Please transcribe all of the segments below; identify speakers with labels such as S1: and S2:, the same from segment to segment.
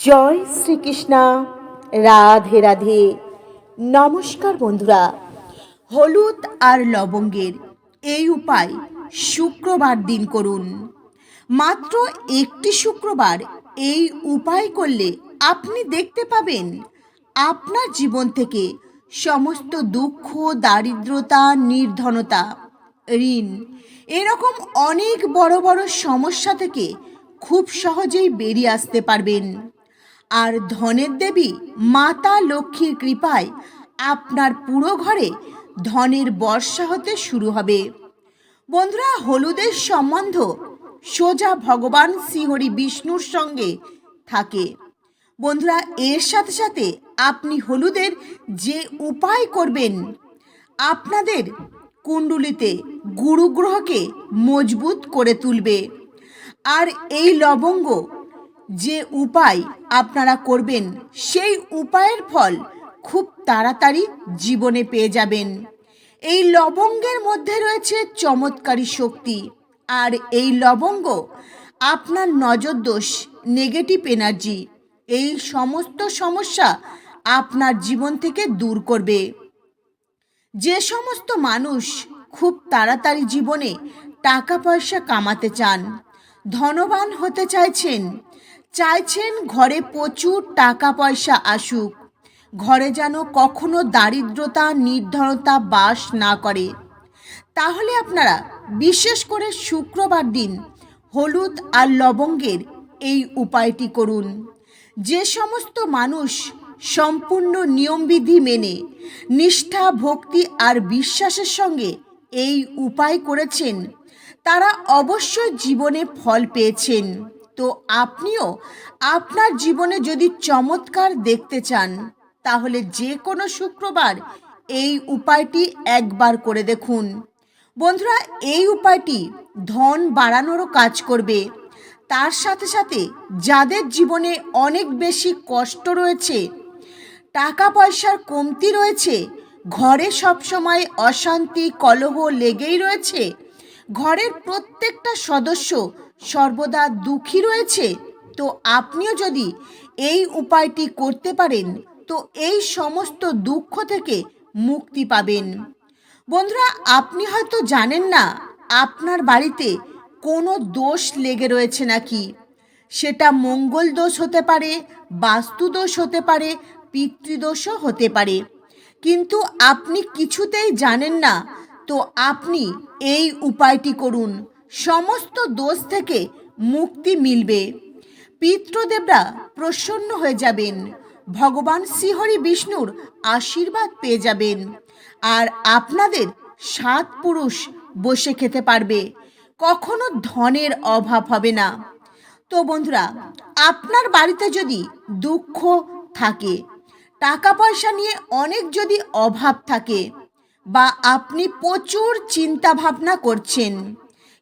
S1: জয় শ্রীকৃষ্ণা। রাধে রাধে। নমস্কার বন্ধুরা। হলুদ আর লবঙ্গের এই উপায় শুক্রবার দিন করুন। মাত্র একটি শুক্রবার এই উপায় করলে আপনি দেখতে পাবেন আপনার জীবন থেকে সমস্ত দুঃখ, দারিদ্রতা, নির্ধনতা, ঋণ এরকম অনেক বড় বড় সমস্যা থেকে খুব সহজেই বেরিয়ে আসতে পারবেন। আর ধনের দেবী মাতা লক্ষ্মীর কৃপায় আপনার পুরো ঘরে ধনের বর্ষা হতে শুরু হবে। বন্ধুরা, হলুদের সম্বন্ধ সোজা ভগবান শ্রীহরি বিষ্ণুর সঙ্গে থাকে। বন্ধুরা, এর সাথে সাথে আপনি হলুদের যে উপায় করবেন, আপনাদের কুণ্ডুলিতে গুরুগ্রহকে মজবুত করে তুলবে। আর এই লবঙ্গ যে উপায় আপনারা করবেন, সেই উপায়ের ফল খুব তাড়াতাড়ি জীবনে পেয়ে যাবেন। এই লবঙ্গের মধ্যে রয়েছে চমৎকারী শক্তি, আর এই লবঙ্গ আপনার নজর দোষ নেগেটিভ এনার্জি এই সমস্ত সমস্যা আপনার জীবন থেকে দূর করবে। যে সমস্ত মানুষ খুব তাড়াতাড়ি জীবনে টাকা পয়সা কামাতে চান, ধনবান হতে চাইছেন চাইছেন ঘরে প্রচুর টাকা পয়সা আসুক। ঘরে যেন কখনো দারিদ্রতা, নির্ধনতা বাস না করে। তাহলে আপনারা, বিশেষ করে শুক্রবার দিন, হলুদ আর লবঙ্গের এই উপায়টি করুন। যে সমস্ত মানুষ সম্পূর্ণ নিয়মবিধি মেনে, নিষ্ঠা, ভক্তি আর বিশ্বাসের সঙ্গে এই উপায় করেছেন, তারা অবশ্যই জীবনে ফল পেয়েছেন। তো আপনিও আপনার জীবনে যদি চমৎকার দেখতে চান, তাহলে যে কোনো শুক্রবার এই উপায়টি একবার করে দেখুন। বন্ধুরা, এই উপায়টি ধন বাড়ানোরও কাজ করবে। তার সাথে সাথে যাদের জীবনে অনেক বেশি কষ্ট রয়েছে টাকা পয়সার কমতি রয়েছে, ঘরে সবসময় অশান্তি, কলহ লেগেই রয়েছে ঘরের প্রত্যেকটা সদস্য সর্বদা দুঃখী রয়েছে। তো আপনিও যদি এই উপায়টি করতে পারেন, তো এই সমস্ত দুঃখ থেকে মুক্তি পাবেন। বন্ধুরা, আপনি হয়তো জানেন না, আপনার বাড়িতে কোনো দোষ লেগে রয়েছে নাকি? সেটা মঙ্গল দোষ হতে পারে, বাস্তু দোষ হতে পারে, পিতৃদোষও হতে পারে। কিন্তু আপনি কিছুতেই জানেন না তো আপনি এই উপায়টি করুন। সমস্ত দোষ থেকে মুক্তি মিলবে। পিতৃদেবরা প্রসন্ন হয়ে যাবেন। ভগবান শ্রীহরি বিষ্ণুর আশীর্বাদ পেয়ে যাবেন। আর আপনাদের সাত পুরুষ বসে খেতে পারবে। কখনো ধনের অভাব হবে না। তো বন্ধুরা, আপনার বাড়িতে যদি দুঃখ থাকে, টাকা পয়সা নিয়ে অনেক যদি অভাব থাকে বা আপনি প্রচুর চিন্তা ভাবনা করছেন,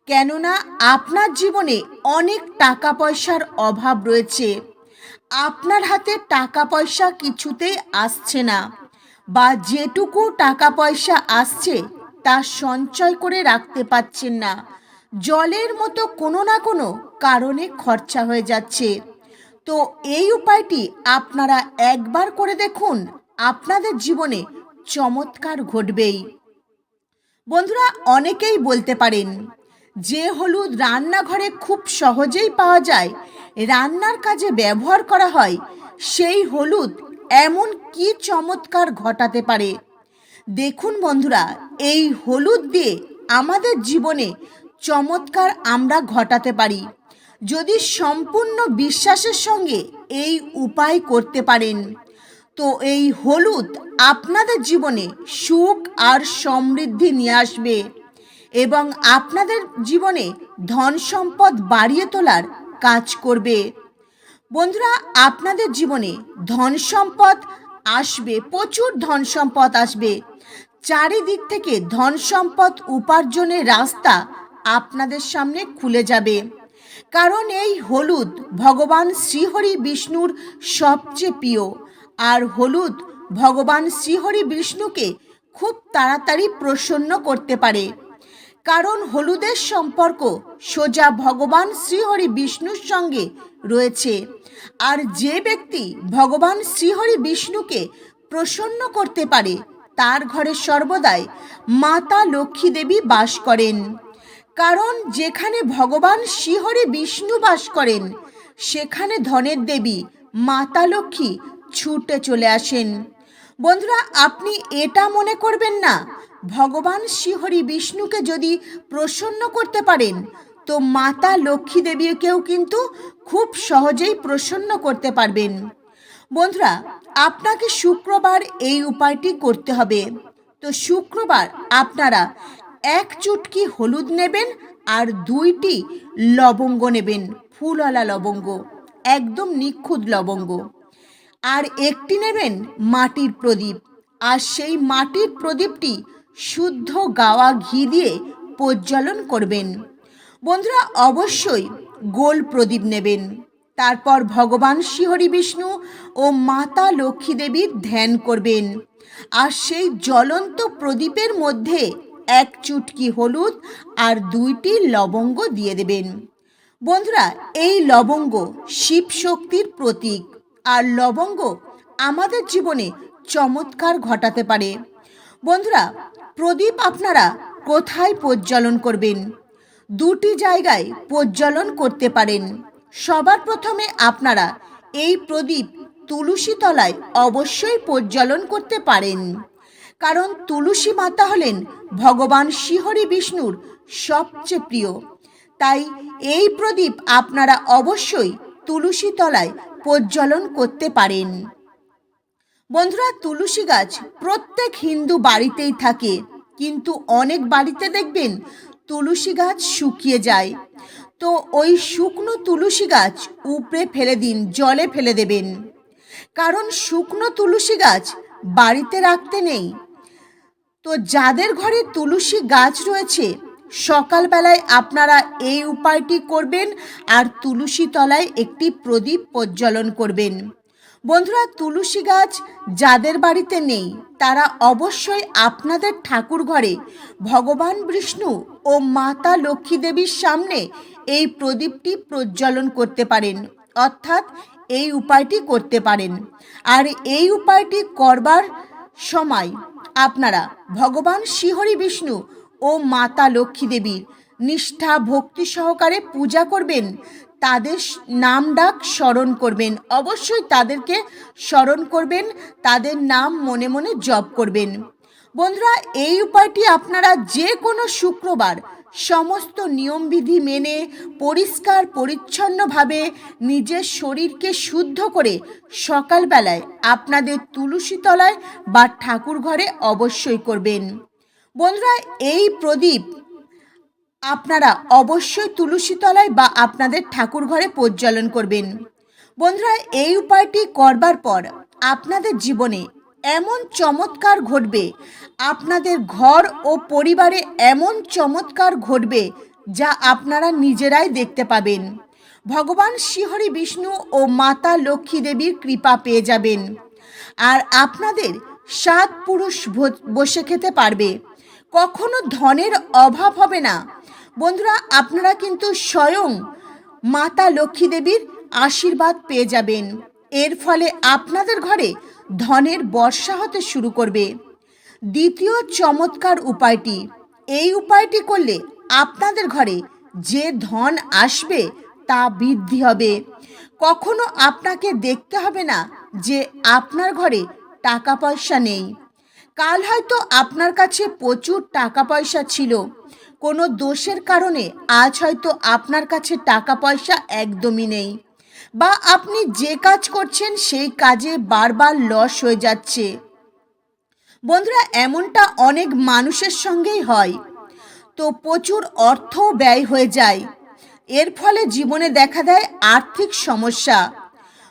S1: কেননা আপনার জীবনে অনেক টাকা পয়সার অভাব রয়েছে। আপনার হাতে টাকা পয়সা কিছুতেই আসছে না বা যেটুকু টাকা পয়সা আসছে, তা সঞ্চয় করে রাখতে পাচ্ছেন না। জলের মতো কোনো না কোনো কারণে খরচা হয়ে যাচ্ছে। তো এই উপায়টি আপনারা একবার করে দেখুন। আপনাদের জীবনে চমৎকার ঘটবেই। বন্ধুরা, অনেকেই বলতে পারেন, যে হলুদ রান্নাঘরে খুব সহজেই পাওয়া যায়, রান্নার কাজে ব্যবহার করা হয়, সেই হলুদ এমন কি চমৎকার ঘটাতে পারে? দেখুন বন্ধুরা, এই হলুদ দিয়ে আমাদের জীবনে চমৎকার আমরা ঘটাতে পারি। যদি সম্পূর্ণ বিশ্বাসের সঙ্গে এই উপায় করতে পারেন। তো এই হলুদ আপনাদের জীবনে সুখ আর সমৃদ্ধি নিয়ে আসবে এবং আপনাদের জীবনে ধন সম্পদ বাড়িয়ে তোলার কাজ করবে। বন্ধুরা, আপনাদের জীবনে ধন সম্পদ আসবে, প্রচুর ধন সম্পদ আসবে। চারিদিক থেকে ধন সম্পদ উপার্জনের রাস্তা আপনাদের সামনে খুলে যাবে। কারণ এই হলুদ ভগবান শ্রীহরি বিষ্ণুর সবচেয়ে প্রিয়। আর হলুদ ভগবান শ্রীহরি বিষ্ণুকে খুব তাড়াতাড়ি প্রসন্ন করতে পারে। কারণ হলুদের সম্পর্ক সোজা ভগবান শ্রীহরি বিষ্ণুর সঙ্গে রয়েছে। আর যে ব্যক্তি ভগবান শ্রীহরি বিষ্ণুকে প্রসন্ন করতে পারে, তার ঘরে সর্বদাই মাতা লক্ষ্মী দেবী বাস করেন। কারণ যেখানে ভগবান শ্রীহরি বিষ্ণু বাস করেন, সেখানে ধনের দেবী মাতা লক্ষ্মী ছুটে চলে আসেন। বন্ধুরা, আপনি এটা মনে করবেন না, ভগবান শ্রীহরি বিষ্ণুকে যদি প্রসন্ন করতে পারেন, তো মাতা লক্ষ্মী দেবীকেও কিন্তু খুব সহজেই প্রসন্ন করতে পারবেন। বন্ধুরা, আপনাকে শুক্রবার এই উপায়টি করতে হবে। তো শুক্রবার আপনারা এক চুটকি হলুদ নেবেন আর দুইটি লবঙ্গ নেবেন, ফুলওয়ালা লবঙ্গ, একদম নিখুঁত লবঙ্গ। আর একটি নেবেন মাটির প্রদীপ। আর সেই মাটির প্রদীপটি শুদ্ধ গাওয়া ঘি দিয়ে প্রজ্বলন করবেন। বন্ধুরা, অবশ্যই গোল প্রদীপ নেবেন। তারপর ভগবান শ্রীহরি বিষ্ণু ও মাতা লক্ষ্মী দেবীর ধ্যান করবেন। আর সেই জ্বলন্ত প্রদীপের মধ্যে এক চুটকি হলুদ আর দুইটি লবঙ্গ দিয়ে দেবেন। বন্ধুরা, এই লবঙ্গ শিব শক্তির প্রতীক। আর লবঙ্গ আমাদের জীবনে চমৎকার ঘটাতে পারে। বন্ধুরা, প্রদীপ আপনারা কোথায় প্রজ্বলন করবেন? দুটি জায়গায় প্রজ্বলন করতে পারেন। সবার প্রথমে আপনারা এই প্রদীপ তুলসী তলায় অবশ্যই প্রজ্বলন করতে পারেন। কারণ তুলসী মাতা হলেন ভগবান শ্রীহরি বিষ্ণুর সবচেয়ে প্রিয়। তাই এই প্রদীপ আপনারা অবশ্যই তুলসী তলায় প্রজ্বলন করতে পারেন। বন্ধুরা, তুলসী গাছ প্রত্যেক হিন্দু বাড়িতেই থাকে, কিন্তু অনেক বাড়িতে দেখবেন তুলসী গাছ শুকিয়ে যায়। তো ওই শুকনো তুলসী গাছ উপড়ে ফেলে দিন, জলে ফেলে দেবেন। কারণ শুকনো তুলসী গাছ বাড়িতে রাখতে নেই। তো যাদের ঘরে তুলসী গাছ রয়েছে সকালবেলায় আপনারা এই উপায়টি করবেন আর তুলসী তলায় একটি প্রদীপ প্রজ্বলন করবেন। বন্ধুরা, তুলসী গাছ যাদের বাড়িতে নেই, তারা অবশ্যই আপনাদের ঠাকুর ঘরে ভগবান বিষ্ণু ও মাতা লক্ষ্মী দেবীর সামনে এই প্রদীপটি প্রজ্বলন করতে পারেন। অর্থাৎ এই উপায়টি করতে পারেন। আর এই উপায়টি করবার সময় আপনারা ভগবান শ্রীহরি বিষ্ণু ও মাতা লক্ষ্মী দেবীর নিষ্ঠা ভক্তি সহকারে পূজা করবেন, তাদের নাম ডাক স্মরণ করবেন, অবশ্যই তাদেরকে স্মরণ করবেন, তাদের নাম মনে মনে জপ করবেন। বন্ধুরা, এই উপায়টি আপনারা যে কোনো শুক্রবার সমস্ত নিয়মবিধি মেনে, পরিষ্কার, পরিচ্ছন্নভাবে নিজের শরীরকে শুদ্ধ করে সকালবেলায় আপনাদের তুলসী তলায় বা ঠাকুর ঘরে অবশ্যই করবেন। বন্ধুরা, এই প্রদীপ আপনারা অবশ্যই তুলসী তলায় বা আপনাদের ঠাকুর ঘরে প্রজ্বলন করবেন। বন্ধুরা, এই উপায়টি করবার পর আপনাদের জীবনে এমন চমৎকার ঘটবে, আপনাদের ঘর ও পরিবারে এমন চমৎকার ঘটবে যা আপনারা নিজেরাই দেখতে পাবেন। ভগবান শ্রীহরি বিষ্ণু ও মাতা লক্ষ্মী দেবীর কৃপা পেয়ে যাবেন। আর আপনাদের সাত পুরুষ বসে খেতে পারবে। কখনো ধনের অভাব হবে না। বন্ধুরা, আপনারা কিন্তু স্বয়ং মাতা লক্ষ্মী দেবীর আশীর্বাদ পেয়ে যাবেন। এর ফলে আপনাদের ঘরে ধনের বর্ষা হতে শুরু করবে। দ্বিতীয় চমৎকার উপায়টি, এই উপায়টি করলে আপনাদের ঘরে যে ধন আসবে তা বৃদ্ধি হবে। কখনো আপনাকে দেখতে হবে না যে আপনার ঘরে টাকা পয়সা নেই। কাল হয়তো আপনার কাছে প্রচুর টাকা পয়সা ছিল। কোনো দোষের কারণে আজ হয়তো আপনার কাছে টাকা পয়সা একদমই নেই। বা আপনি যে কাজ করছেন সেই কাজে বারবার লস হয়ে যাচ্ছে। বন্ধুরা, এমনটা অনেক মানুষের সঙ্গেই হয়। তো প্রচুর অর্থ ব্যয় হয়ে যায়। এর ফলে জীবনে দেখা দেয় আর্থিক সমস্যা।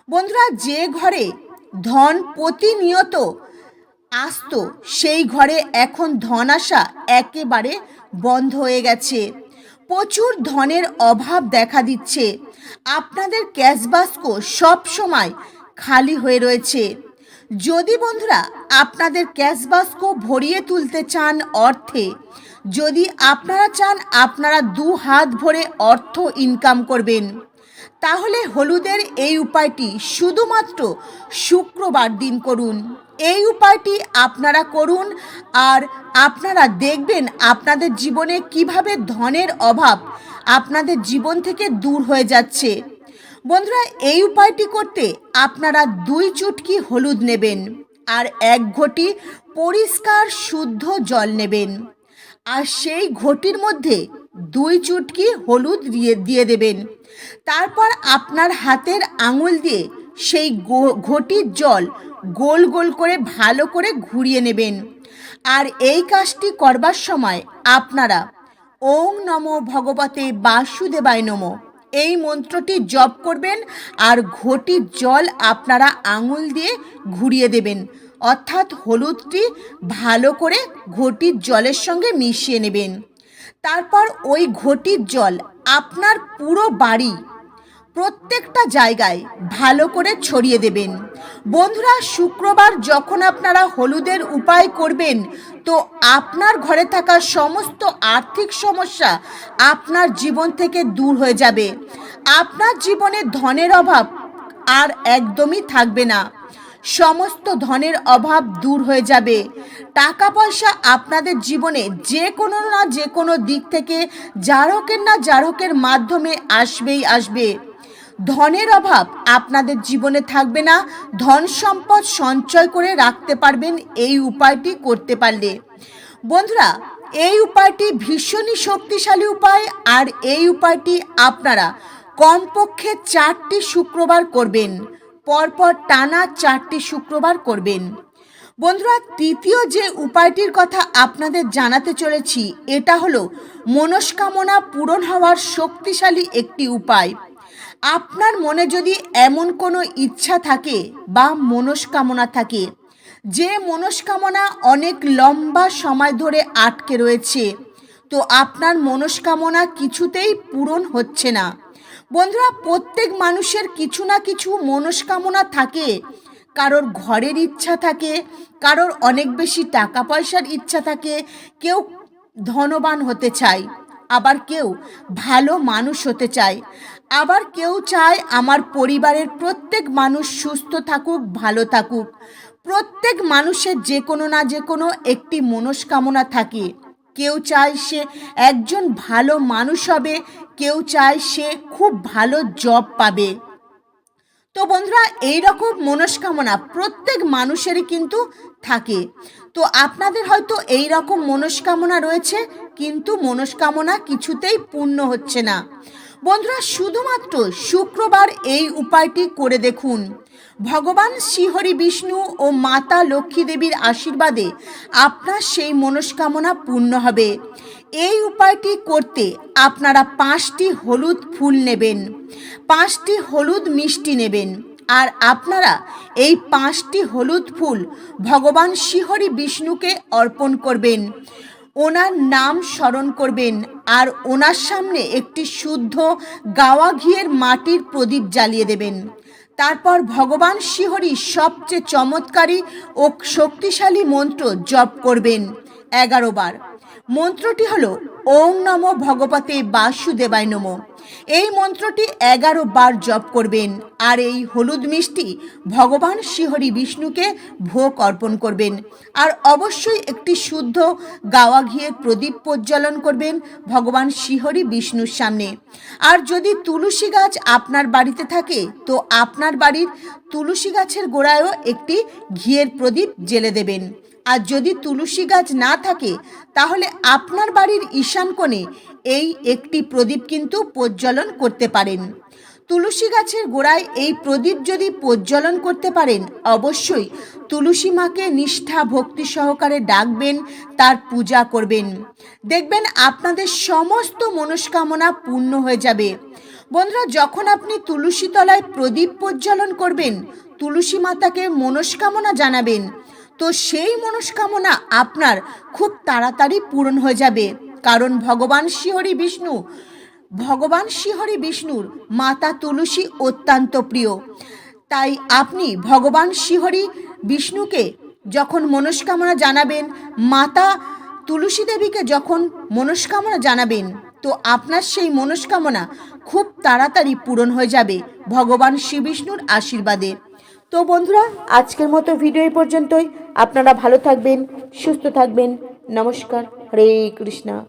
S1: বন্ধুরা, যে ঘরে ধন প্রতিনিয়ত আসতো। সেই ঘরে এখন ধন আসা একেবারে বন্ধ হয়ে গেছে। প্রচুর ধনের অভাব দেখা দিচ্ছে। আপনাদের ক্যাশ বাস্ক সব সময় খালি হয়ে রয়েছে। যদি বন্ধুরা আপনাদের ক্যাশ বাস্ক ভরিয়ে তুলতে চান অর্থে, যদি আপনারা চান আপনারা দু হাত ভরে অর্থ ইনকাম করবেন, তাহলে হলুদের এই উপায়টি শুধুমাত্র শুক্রবার দিন করুন। এই উপায়টি আপনারা করুন আর আপনারা দেখবেন আপনাদের জীবনে কীভাবে ধনের অভাব আপনাদের জীবন থেকে দূর হয়ে যাচ্ছে। বন্ধুরা, এই উপায়টি করতে আপনারা দুই চুটকি হলুদ নেবেন আর এক ঘটি পরিষ্কার শুদ্ধ জল নেবেন আর সেই ঘটির মধ্যে দুই চুটকি হলুদ দিয়ে দিয়ে দেবেন। তারপর আপনার হাতের আঙুল দিয়ে সেই ঘটির জল গোল গোল করে ভালো করে ঘুরিয়ে নেবেন। আর এই কাজটি করবার সময় আপনারা ওং নমো ভগবতে বাসুদেবায় নমো। এই মন্ত্রটি জপ করবেন আর ঘটির জল আপনারা আঙুল দিয়ে ঘুরিয়ে দেবেন। অর্থাৎ হলুদটি ভালো করে ঘটির জলের সঙ্গে মিশিয়ে নেবেন। তারপর ওই ঘটির জল আপনার পুরো বাড়ি প্রত্যেকটা জায়গায় ভালো করে ছড়িয়ে দেবেন। বন্ধুরা, শুক্রবার যখন আপনারা হলুদের উপায় করবেন, তো আপনার ঘরে থাকা সমস্ত আর্থিক সমস্যা আপনার জীবন থেকে দূর হয়ে যাবে। আপনার জীবনে ধনের অভাব আর একদমই থাকবে না। সমস্ত ধনের অভাব দূর হয়ে যাবে। টাকা পয়সা আপনাদের জীবনে যে কোনো না যে কোনো দিক থেকে জারকের না জারকের মাধ্যমে আসবেই আসবে। ধনের অভাব আপনাদের জীবনে থাকবে না। ধন সম্পদ সঞ্চয় করে রাখতে পারবেন এই উপায়টি করতে পারলে। বন্ধুরা, এই উপায়টি ভীষণই শক্তিশালী উপায় আর এই উপায়টি আপনারা কমপক্ষে চারটি শুক্রবার করবেন। পরপর টানা চারটি শুক্রবার করবেন। বন্ধুরা, তৃতীয় যে উপায়টির কথা আপনাদের জানাতে চলেছি, এটা হলো মনস্কামনা পূরণ হওয়ার শক্তিশালী একটি উপায়। আপনার মনে যদি এমন কোনো ইচ্ছা থাকে বা মনস্কামনা থাকে, যে মনস্কামনা অনেক লম্বা সময় ধরে আটকে রয়েছে, তো আপনার মনস্কামনা কিছুতেই পূরণ হচ্ছে না। বন্ধুরা, প্রত্যেক মানুষের কিছু না কিছু মনস্কামনা থাকে। কারোর ঘরের ইচ্ছা থাকে, কারোর অনেক বেশি টাকা পয়সার ইচ্ছা থাকে, কেউ ধনবান হতে চায়, আবার কেউ ভালো মানুষ হতে চায়। আবার কেউ চায় আমার পরিবারের প্রত্যেক মানুষ সুস্থ থাকুক, ভালো থাকুক। প্রত্যেক মানুষের যে কোনো না যে কোনো একটি মনস্কামনা থাকে। কেউ চায় সে একজন ভালো মানুষ হবে, কেউ চায় সে খুব ভালো জব পাবে। তো বন্ধুরা এই রকম মনস্কামনা প্রত্যেক মানুষেরই কিন্তু থাকে। তো আপনাদের হয়তো এই রকম মনস্কামনা রয়েছে, কিন্তু মনস্কামনা কিছুতেই পূর্ণ হচ্ছে না। বন্ধুরা, শুধুমাত্র শুক্রবার এই উপায়টি করে দেখুন। ভগবান শ্রীহরি বিষ্ণু ও মাতা লক্ষ্মী দেবীর আশীর্বাদে আপনার সেই মনস্কামনা পূর্ণ হবে। এই উপায়টি করতে আপনারা পাঁচটি হলুদ ফুল নেবেন, পাঁচটি হলুদ মিষ্টি নেবেন আর আপনারা এই পাঁচটি হলুদ ফুল ভগবান শ্রীহরি বিষ্ণুকে অর্পণ করবেন। ওনার নাম স্মরণ করবেন আর ওনার সামনে একটি শুদ্ধ গাওয়া ঘিয়ের মাটির প্রদীপ জ্বালিয়ে দেবেন। তারপর ভগবান শিহরি সবচেয়ে চমৎকারী ও শক্তিশালী মন্ত্র জপ করবেন। এগারো বার। মন্ত্রটি হলো ওং নম ভগবতে বাসুদেবায় নম। এই মন্ত্রটি এগারো বার জপ করবেন, আর এই হলুদ মিষ্টি ভগবান শ্রীহরি বিষ্ণুকে ভোগ অর্পণ করবেন। আর অবশ্যই একটি শুদ্ধ গাওয়া ঘিয়ের প্রদীপ প্রজ্বলন করবেন ভগবান শ্রীহরি বিষ্ণুর সামনে। আর যদি তুলসী গাছ আপনার বাড়িতে থাকে, তো আপনার বাড়ির তুলসী গাছের গোড়ায়ও একটি ঘিয়ের প্রদীপ জেলে দেবেন। আর যদি তুলসী গাছ না থাকে, তাহলে আপনার বাড়ির ঈশান কোণে এই একটি প্রদীপ কিন্তু প্রজ্বলন করতে পারেন। তুলসী গাছের গোড়ায় এই প্রদীপ যদি প্রজ্বলন করতে পারেন, অবশ্যই তুলসী মাকে নিষ্ঠা, ভক্তি সহকারে ডাকবেন, তার পূজা করবেন। দেখবেন আপনাদের সমস্ত মনস্কামনা পূর্ণ হয়ে যাবে। বন্ধুরা, যখন আপনি তুলসী তলায় প্রদীপ প্রজ্বলন করবেন, তুলসী মাতাকে মনস্কামনা জানাবেন। তো সেই মনস্কামনা আপনার খুব তাড়াতাড়ি পূরণ হয়ে যাবে। কারণ ভগবান শ্রীহরি বিষ্ণু, ভগবান শ্রীহরি বিষ্ণুর মাতা তুলসী অত্যন্ত প্রিয়। তাই আপনি ভগবান শ্রীহরি বিষ্ণুকে যখন মনস্কামনা জানাবেন, মাতা তুলসী দেবীকে যখন মনস্কামনা জানাবেন, তো আপনার সেই মনস্কামনা খুব তাড়াতাড়ি পূরণ হয়ে যাবে ভগবান শ্রী বিষ্ণুর আশীর্বাদে। তো বন্ধুরা, আজকের মতো ভিডিও পর্যন্তই। আপনারা ভালো থাকবেন, সুস্থ থাকবেন। নমস্কার হরে কৃষ্ণা।